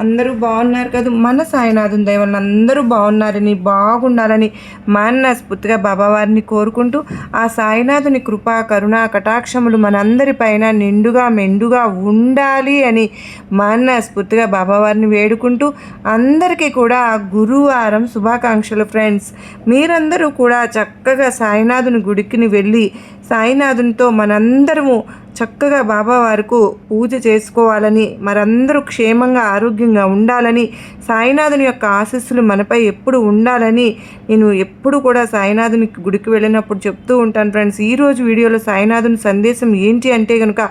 అందరూ బాగున్నారు కదా. మన సాయినాథుని దైవం అందరూ బాగున్నారని బాగుండాలని మనస్ఫూర్తిగా బాబావారిని కోరుకుంటూ ఆ సాయినాథుని కృపా కరుణ కటాక్షములు మనందరిపైన నిండుగా మెండుగా ఉండాలి అని మనస్ఫూర్తిగా బాబావారిని వేడుకుంటూ అందరికీ కూడా గురువారం శుభాకాంక్షలు ఫ్రెండ్స్. మీరందరూ కూడా చక్కగా సాయినాథుని గుడికి వెళ్ళి సాయినాథునితో మనందరము చక్కగా బాబావారికు పూజ చేసుకోవాలని మరందరూ క్షేమంగా ఆరోగ్యంగా ఉండాలని సాయినాథుని యొక్క ఆశస్సులు మనపై ఎప్పుడు ఉండాలని నేను ఎప్పుడు కూడా సాయినాథుని గుడికి వెళ్ళినప్పుడు చెప్తూ ఉంటాను ఫ్రెండ్స్. ఈరోజు వీడియోలో సాయినాథుని సందేశం ఏంటి అంటే కనుక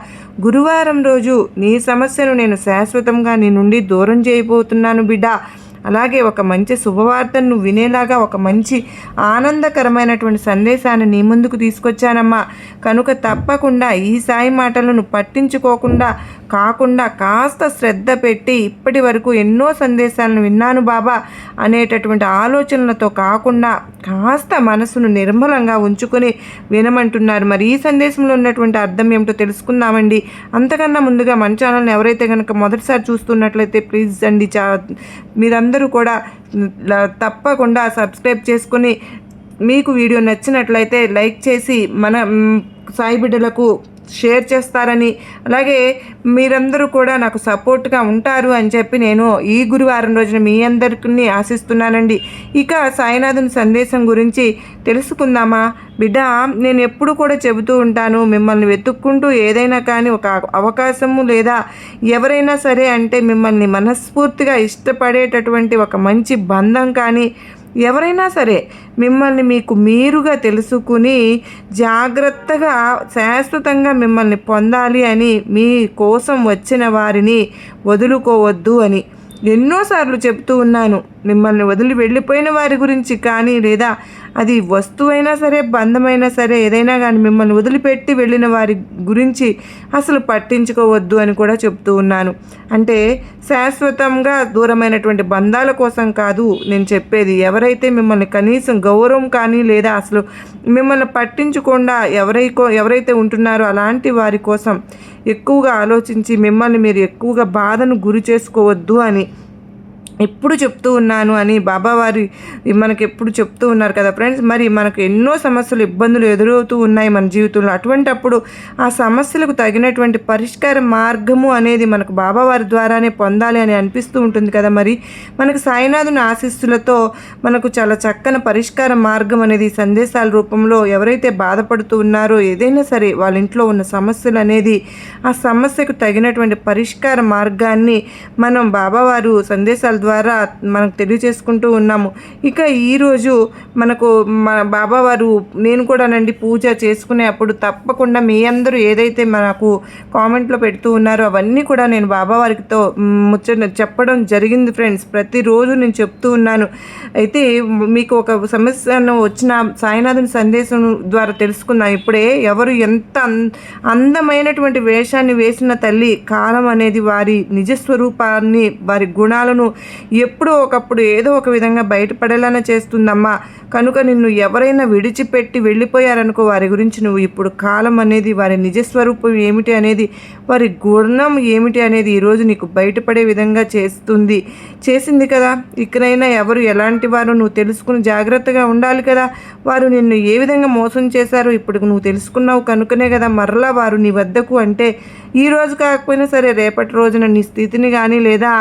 గురువారం రోజు నీ సమస్యను నేను శాశ్వతంగా నీ నుండి దూరం చేయబోతున్నాను బిడ్డ. అలాగే ఒక మంచి శుభవార్తను నువ్వు వినేలాగా ఒక మంచి ఆనందకరమైనటువంటి సందేశాన్ని నీ ముందుకు తీసుకొచ్చానమ్మా. కనుక తప్పకుండా ఈ సాయి మాటలను పట్టించుకోకుండా కాకుండా కాస్త శ్రద్ధ పెట్టి ఇప్పటి వరకు ఎన్నో సందేశాలను విన్నాను బాబా అనేటటువంటి ఆలోచనలతో కాకుండా కాస్త మనసును నిర్మలంగా ఉంచుకొని వినమంటున్నారు. మరి ఈ సందేశంలో ఉన్నటువంటి అర్థం ఏమిటో తెలుసుకుందామండి. అంతకన్నా ముందుగా మన ఛానల్ని ఎవరైతే కనుక మొదటిసారి చూస్తున్నట్లయితే ప్లీజ్ అండి చా మీరందరూ కూడా తప్పకుండా సబ్స్క్రైబ్ చేసుకొని మీకు వీడియో నచ్చినట్లయితే లైక్ చేసి మన సాయి బిడ్డలకు షేర్ చేస్తారని. అలాగే మీరందరూ కూడా నాకు సపోర్ట్గా ఉంటారు అని చెప్పి నేను ఈ గురువారం రోజున మీ అందరికీ ఆశిస్తున్నానండి. ఇక సాయినాథుని సందేశం గురించి తెలుసుకుందామా? బిడ్డ నేను ఎప్పుడు కూడా చెబుతూ ఉంటాను మిమ్మల్ని వెతుక్కుంటూ ఏదైనా కానీ ఒక అవకాశము లేదా ఎవరైనా సరే అంటే మిమ్మల్ని మనస్ఫూర్తిగా ఇష్టపడేటటువంటి ఒక మంచి బంధం కానీ ఎవరైనా సరే మిమ్మల్ని మీకు మీరుగా తెలుసుకుని జాగ్రత్తగా శాశ్వతంగా మిమ్మల్ని పొందాలి అని మీ కోసం వచ్చిన వారిని వదులుకోవద్దు అని ఎన్నోసార్లు చెప్తూ ఉన్నాను. మిమ్మల్ని వదిలి వెళ్ళిపోయిన వారి గురించి కానీ లేదా అది వస్తువైనా సరే బంధమైనా సరే ఏదైనా కానీ మిమ్మల్ని వదిలిపెట్టి వెళ్ళిన వారి గురించి అసలు పట్టించుకోవద్దు అని కూడా చెప్తూ ఉన్నాను. అంటే శాశ్వతంగా దూరమైనటువంటి బంధాల కోసం కాదు నేను చెప్పేది ఎవరైతే మిమ్మల్ని కనీసం గౌరవం కానీ లేదా అసలు మిమ్మల్ని పట్టించకుండా ఎవరైకో ఎవరైతే ఉంటున్నారో అలాంటి వారి కోసం ఎక్కువగా ఆలోచించి మిమ్మల్ని మీరు ఎక్కువగా బాధను గురి చేసుకోవద్దు అని ఎప్పుడు చెప్తూ ఉన్నాను అని బాబావారి మనకి ఎప్పుడు చెప్తూ ఉన్నారు కదా ఫ్రెండ్స్? మరి మనకు ఎన్నో సమస్యలు ఇబ్బందులు ఎదురవుతూ ఉన్నాయి మన జీవితంలో. అటువంటప్పుడు ఆ సమస్యలకు తగినటువంటి పరిష్కార మార్గము అనేది మనకు బాబావారి ద్వారానే పొందాలి అని అనిపిస్తూ ఉంటుంది కదా మరి? మనకు సాయినాథుని ఆశీస్సులతో మనకు చాలా చక్కని పరిష్కార మార్గం అనేది సందేశాల రూపంలో ఎవరైతే బాధపడుతూ ఉన్నారో ఏదైనా సరే వాళ్ళ ఇంట్లో ఉన్న సమస్యలు అనేది ఆ సమస్యకు తగినటువంటి పరిష్కార మార్గాన్ని మనం బాబావారు సందేశాల ద్వారా మనకు తెలియజేసుకుంటూ ఉన్నాము. ఇక ఈరోజు మనకు మన బాబావారు నేను కూడానండి పూజ చేసుకునే అప్పుడు తప్పకుండా మీ అందరూ ఏదైతే మనకు కామెంట్లో పెడుతూ ఉన్నారో అవన్నీ కూడా నేను బాబావారితో ముచ్చట చెప్పడం జరిగింది ఫ్రెండ్స్ ప్రతిరోజు నేను చెప్తూ ఉన్నాను. అయితే మీకు ఒక సమస్యను వచ్చిన సాయినాథుని సందేశం ద్వారా తెలుసుకుందాం. ఇప్పుడే ఎవరు ఎంత అందమైనటువంటి వేషాన్ని వేసిన తల్లి కాలం అనేది వారి నిజస్వరూపాన్ని వారి గుణాలను ఎప్పుడో ఒకప్పుడు ఏదో ఒక విధంగా బయటపడేలానే చేస్తుందమ్మా. కనుక నిన్ను ఎవరైనా విడిచిపెట్టి వెళ్ళిపోయారనుకో వారి గురించి నువ్వు ఇప్పుడు కాలం అనేది వారి నిజస్వరూపం ఏమిటి అనేది వారి గుణం ఏమిటి అనేది ఈరోజు నీకు బయటపడే విధంగా చేస్తుంది. చేసింది కదా? ఇక్కడైనా ఎవరు ఎలాంటి వారు నువ్వు తెలుసుకుని జాగ్రత్తగా ఉండాలి కదా? వారు నిన్ను ఏ విధంగా మోసం చేశారో ఇప్పుడు నువ్వు తెలుసుకున్నావు కనుకనే కదా. మరలా వారు నీ వద్దకు అంటే ఈ రోజు కాకపోయినా సరే రేపటి రోజున నీ స్థితిని కానీ లేదా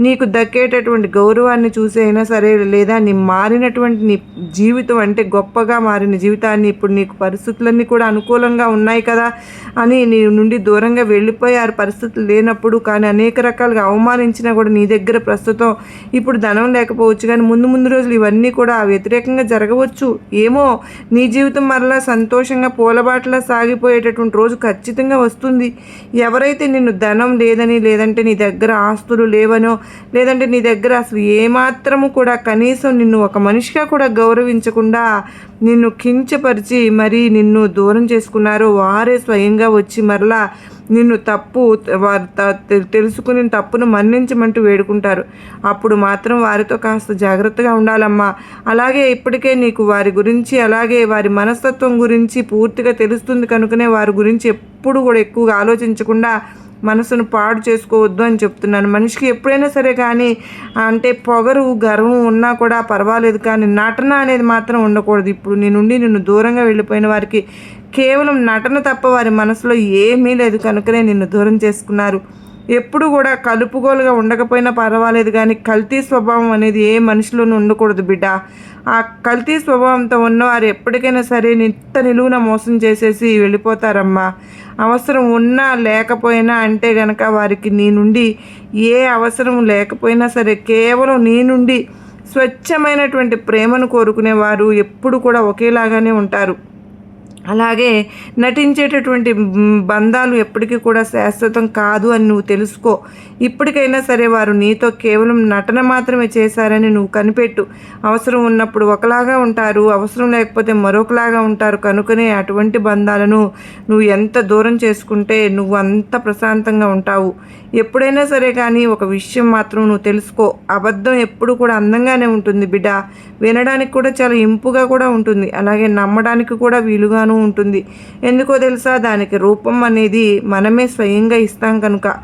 నీకు దక్కేటటువంటి గౌరవాన్ని చూసి అయినా సరే లేదా నీ మారినటువంటి నీ జీవితం అంటే గొప్పగా మారిన జీవితాన్ని ఇప్పుడు నీకు పరిస్థితులన్నీ కూడా అనుకూలంగా ఉన్నాయి కదా అని నీ నుండి దూరంగా వెళ్ళిపోయారు పరిస్థితులు లేనప్పుడు కానీ అనేక రకాలుగా అవమానించినా కూడా నీ దగ్గర ప్రస్తుతం ఇప్పుడు ధనం లేకపోవచ్చు కానీ ముందు ముందు రోజులు ఇవన్నీ కూడా వ్యతిరేకంగా జరగవచ్చు. ఏమో నీ జీవితం మరలా సంతోషంగా పూలబాటలా సాగిపోయేటటువంటి రోజు ఖచ్చితంగా వస్తుంది. ఎవరైతే నిన్ను ధనం లేదని లేదంటే నీ దగ్గర ఆస్తులు లేవనో లేదంటే నీ దగ్గర అసలు ఏమాత్రము కూడా కనీసం నిన్ను ఒక మనిషిగా కూడా గౌరవించకుండా నిన్ను కించపరిచి మరి నిన్ను దూరం చేసుకున్నారో వారే స్వయంగా వచ్చి మరలా నిన్ను తప్పు వారు త- తెలుసుకుని తప్పును మన్నించమంటూ వేడుకుంటారు. అప్పుడు మాత్రం వారితో కాస్త జాగ్రత్తగా ఉండాలమ్మా. అలాగే ఇప్పటికే నీకు వారి గురించి అలాగే వారి మనస్తత్వం గురించి పూర్తిగా తెలుస్తుంది కనుకనే వారి గురించి ఎప్పుడు కూడా ఎక్కువగా ఆలోచించకుండా మనసును పాడు చేసుకోవద్దు అని చెప్తున్నాను. మనిషికి ఎప్పుడైనా సరే కానీ అంటే పొగరు గర్వం ఉన్నా కూడా పర్వాలేదు కానీ నటన అనేది మాత్రం ఉండకూడదు. ఇప్పుడు నీ నుండి నిన్ను దూరంగా వెళ్ళిపోయిన వారికి కేవలం నటన తప్ప వారి మనసులో ఏమీ లేదు కనుకనే నిన్ను దూరం చేసుకున్నారు. ఎప్పుడు కూడా కలుపుగోలుగా ఉండకపోయినా పర్వాలేదు కానీ కల్తీ స్వభావం అనేది ఏ మనిషిలోనూ ఉండకూడదు బిడ్డ. ఆ కల్తీ స్వభావంతో ఉన్నవారు ఎప్పటికైనా సరే నిత్త నిలువున మోసం చేసేసి వెళ్ళిపోతారమ్మా. అవసరం ఉన్నా లేకపోయినా అంటే గనక వారికి నీ నుండి ఏ అవసరం లేకపోయినా సరే కేవలం నీ నుండి స్వచ్ఛమైనటువంటి ప్రేమను కోరుకునేవారు ఎప్పుడు కూడా ఒకేలాగానే ఉంటారు. అలాగే నటించేటటువంటి బంధాలు ఎప్పటికీ కూడా శాశ్వతం కాదు అని నువ్వు తెలుసుకో. ఇప్పటికైనా సరే వారు నీతో కేవలం నటన మాత్రమే చేశారని నువ్వు కనిపెట్టు. అవసరం ఉన్నప్పుడు ఒకలాగా ఉంటారు అవసరం లేకపోతే మరొకలాగా ఉంటారు కనుకనే అటువంటి బంధాలను నువ్వు ఎంత దూరం చేసుకుంటే నువ్వు అంత ప్రశాంతంగా ఉంటావు. ఎప్పుడైనా సరే కానీ ఒక విషయం మాత్రం నువ్వు తెలుసుకో. అబద్ధం ఎప్పుడు కూడా అందంగానే ఉంటుంది బిడ్డ. వినడానికి కూడా చాలా ఇంపుగా కూడా ఉంటుంది. అలాగే నమ్మడానికి కూడా వీలుగాను ఉంటుంది. ఎందుకో తెలుసా? దానికి రూపం అనేది మనమే స్వయంగా ఇస్తాం కనుక.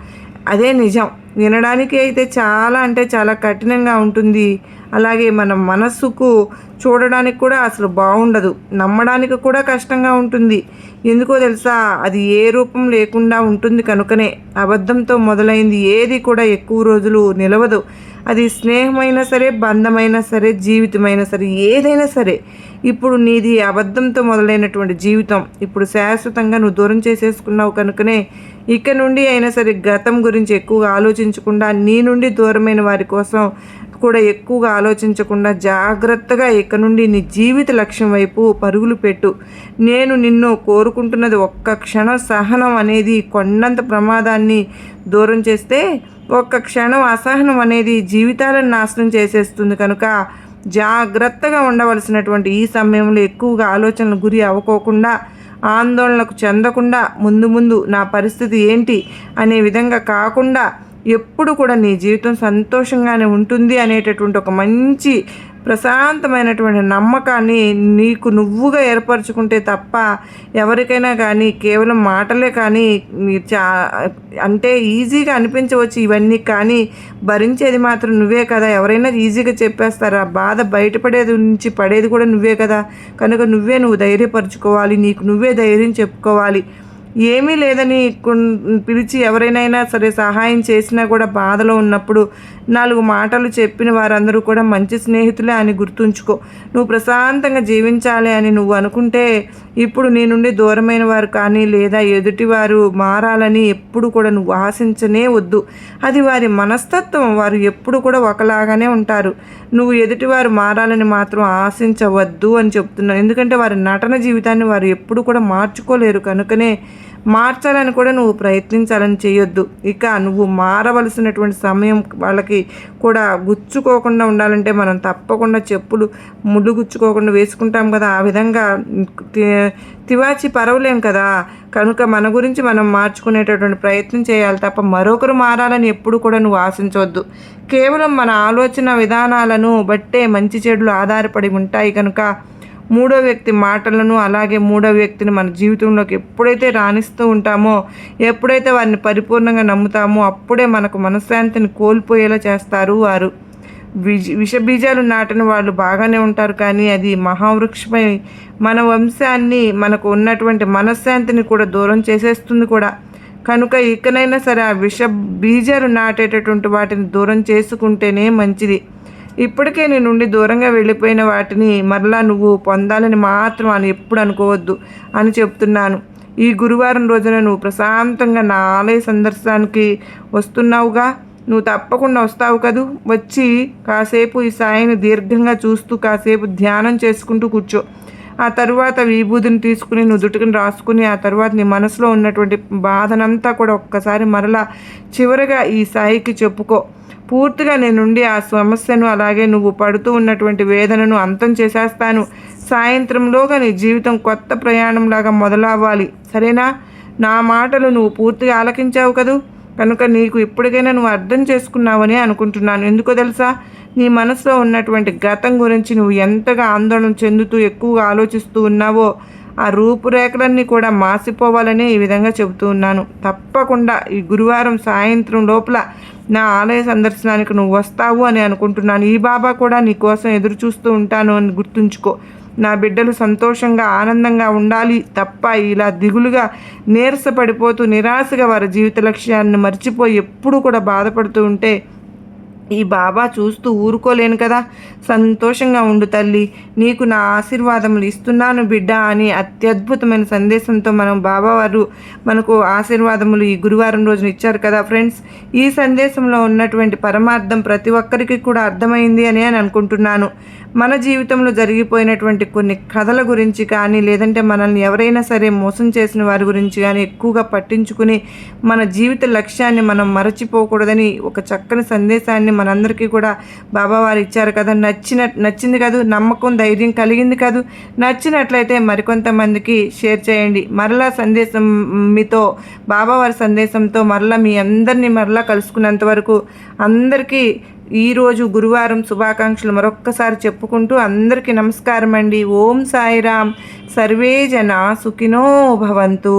అదే నిజం. వినడానికి అయితే చాలా అంటే చాలా కఠినంగా ఉంటుంది. అలాగే మన మనస్సుకు చూడడానికి కూడా అసలు బాగుండదు. నమ్మడానికి కూడా కష్టంగా ఉంటుంది. ఎందుకో తెలుసా? అది ఏ రూపం లేకుండా ఉంటుంది కనుకనే. అబద్ధంతో మొదలైంది. ఏది కూడా ఎక్కువ రోజులు నిలవదు. అది స్నేహమైనా సరే బంధమైనా సరే జీవితమైనా సరే ఏదైనా సరే. ఇప్పుడు నీది అబద్ధంతో మొదలైనటువంటి జీవితం. ఇప్పుడు శాశ్వతంగా నువ్వు దూరం చేసేసుకున్నావు కనుకనే ఇక నుండి అయినా సరే గతం గురించి ఎక్కువగా ఆలోచించకుండా నీ నుండి దూరమైన వారి కోసం కూడా ఎక్కువగా ఆలోచించకుండా జాగ్రత్తగా ఇక నుండి నీ జీవిత లక్ష్యం వైపు పరుగులు పెట్టు. నేను నిన్ను కోరుకుంటున్నది ఒక్క క్షణం సహనం అనేది కొండంత ప్రమాదాన్ని దూరం చేస్తే ఒక్క క్షణం అసహనం అనేది జీవితాలను నాశనం చేసేస్తుంది కనుక జాగ్రత్తగా ఉండవలసినటువంటి ఈ సమయంలో ఎక్కువగా ఆలోచనలు గురి అవ్వకోకుండా ఆందోళనకు చెందకుండా ముందు ముందు నా పరిస్థితి ఏంటి అనే విధంగా కాకుండా ఎప్పుడు కూడా నీ జీవితం సంతోషంగానే ఉంటుంది అనేటటువంటి ఒక మంచి ప్రశాంతమైనటువంటి నమ్మకాన్ని నీకు నువ్వుగా ఏర్పరచుకుంటే తప్ప ఎవరికైనా కానీ కేవలం మాటలే కానీ చా అంటే ఈజీగా అనిపించవచ్చు ఇవన్నీ కానీ భరించేది మాత్రం నువ్వే కదా. ఎవరైనా ఈజీగా చెప్పేస్తారా? బాధ బయటపడేది నుంచి పడేది కూడా నువ్వే కదా. కనుక నువ్వే నువ్వు ధైర్యపరచుకోవాలి. నీకు నువ్వే ధైర్యం చెప్పుకోవాలి. ఏమీ లేదని పిలిచి ఎవరైనా సరే సహాయం చేసినా కూడా బాధలో ఉన్నప్పుడు నాలుగు మాటలు చెప్పిన వారందరూ కూడా మంచి స్నేహితులే అని గుర్తుంచుకో. నువ్వు ప్రశాంతంగా జీవించాలి అని నువ్వు అనుకుంటే ఇప్పుడు నీ నుండి దూరమైన వారు కానీ లేదా ఎదుటివారు మారాలని ఎప్పుడు కూడా నువ్వు ఆశించనే వద్దు. అది వారి మనస్తత్వం. వారు ఎప్పుడు కూడా ఒకలాగానే ఉంటారు. నువ్వు ఎదుటివారు మారాలని మాత్రం ఆశించవద్దు అని చెప్తున్నాను. ఎందుకంటే వారి నటన జీవితాన్ని వారు ఎప్పుడు కూడా మార్చుకోలేరు. కనుకనే మార్చాలని కూడా నువ్వు ప్రయత్నించాలని చేయొద్దు. ఇక నువ్వు మారవలసినటువంటి సమయం వాళ్ళకి కూడా గుచ్చుకోకుండా ఉండాలంటే మనం తప్పకుండా చెప్పులు ముళ్ళు గుచ్చుకోకుండా వేసుకుంటాం కదా. ఆ విధంగా తివాచి పరవలేం కదా. కనుక మన గురించి మనం మార్చుకునేటటువంటి ప్రయత్నం చేయాలి తప్ప మరొకరు మారాలని ఎప్పుడు కూడా నువ్వు ఆశించవద్దు కేవలం మన ఆలోచన విధానాలను బట్టే మంచి చెడులు ఆధారపడి ఉంటాయి కనుక మూడో వ్యక్తి మాటలను అలాగే మూడో వ్యక్తిని మన జీవితంలోకి ఎప్పుడైతే రాణిస్తూ ఉంటామో ఎప్పుడైతే వారిని పరిపూర్ణంగా నమ్ముతామో అప్పుడే మనకు మనశ్శాంతిని కోల్పోయేలా చేస్తారు వారు. విజ విష బీజాలు నాటిన వాళ్ళు బాగానే ఉంటారు కానీ అది మహావృక్షమై మన వంశాన్ని మనకు ఉన్నటువంటి మనశ్శాంతిని కూడా దూరం చేసేస్తుంది కూడా. కనుక ఇకనైనా సరే ఆ విష బీజాలు నాటేటటువంటి వాటిని దూరం చేసుకుంటేనే మంచిది. ఇప్పటికే నీ నుండి దూరంగా వెళ్ళిపోయిన వాటిని మరలా నువ్వు పొందాలని మాత్రం అని ఎప్పుడు అనుకోవద్దు అని చెప్తున్నాను. ఈ గురువారం రోజున నువ్వు ప్రశాంతంగా నా ఆలయ సందర్శనానికి వస్తున్నావుగా? నువ్వు తప్పకుండా వస్తావు కదూ? వచ్చి కాసేపు ఈ సాయిని దీర్ఘంగా చూస్తూ కాసేపు ధ్యానం చేసుకుంటూ కూర్చో. ఆ తరువాత విభూతిని తీసుకుని నుదుటిని రాసుకుని ఆ తర్వాత నీ మనసులో ఉన్నటువంటి బాధనంతా కూడా ఒక్కసారి మరలా చివరగా ఈ సాయికి చెప్పుకో. పూర్తిగా నేను నుండి ఆ సమస్యను అలాగే నువ్వు పడుతూ ఉన్నటువంటి వేదనను అంతం చేసేస్తాను. సాయంత్రంలోగా నీ జీవితం కొత్త ప్రయాణంలాగా మొదలవ్వాలి. సరేనా? నా మాటలు నువ్వు పూర్తిగా ఆలకించావు కదూ? కనుక నీకు ఇప్పటికైనా నువ్వు అర్థం చేసుకున్నావని అనుకుంటున్నాను. ఎందుకో తెలుసా? నీ మనసులో ఉన్నటువంటి గతం గురించి నువ్వు ఎంతగా ఆందోళన చెందుతూ ఎక్కువగా ఆలోచిస్తూ ఉన్నావో ఆ రూపురేఖలన్నీ కూడా మాసిపోవాలని ఈ విధంగా చెబుతూ ఉన్నాను. తప్పకుండా ఈ గురువారం సాయంత్రం లోపల నా ఆలయ సందర్శనానికి నువ్వు వస్తావు అని అనుకుంటున్నాను. ఈ బాబా కూడా నీ కోసం ఎదురు చూస్తూ ఉంటాను అని గుర్తుంచుకో. నా బిడ్డలు సంతోషంగా ఆనందంగా ఉండాలి తప్ప ఇలా దిగులుగా నీరసపడిపోతూ నిరాశగా వారి జీవిత లక్ష్యాన్ని మర్చిపోయి ఎప్పుడు కూడా బాధపడుతూ ఉంటే ఈ బాబా చూస్తూ ఊరుకోలేను కదా. సంతోషంగా ఉండు తల్లి. నీకు నా ఆశీర్వాదములు ఇస్తున్నాను బిడ్డ అని అత్యద్భుతమైన సందేశంతో మనం బాబావారు మనకు ఆశీర్వాదములు ఈ గురువారం రోజున ఇచ్చారు కదా ఫ్రెండ్స్. ఈ సందేశంలో ఉన్నటువంటి పరమార్థం ప్రతి ఒక్కరికి కూడా అర్థమైంది అని అని అనుకుంటున్నాను. మన జీవితంలో జరిగిపోయినటువంటి కొన్ని కథల గురించి కానీ లేదంటే మనల్ని ఎవరైనా సరే మోసం చేసిన వారి గురించి కానీ ఎక్కువగా పట్టించుకుని మన జీవిత లక్ష్యాన్ని మనం మరచిపోకూడదని ఒక చక్కని సందేశాన్ని మనందరికీ కూడా బాబావారు ఇచ్చారు కదా. నచ్చిన నచ్చింది కాదు నమ్మకం ధైర్యం కలిగింది కాదు. నచ్చినట్లయితే మరికొంతమందికి షేర్ చేయండి. మరలా సందేశం మీతో బాబావారి సందేశంతో మరలా మీ అందరినీ మరలా కలుసుకున్నంత వరకు అందరికీ ఈరోజు గురువారం శుభాకాంక్షలు మరొక్కసారి చెప్పుకుంటూ అందరికీ నమస్కారం అండి ఓం సాయిరామ్. సర్వే జన సుఖినో భవంతు.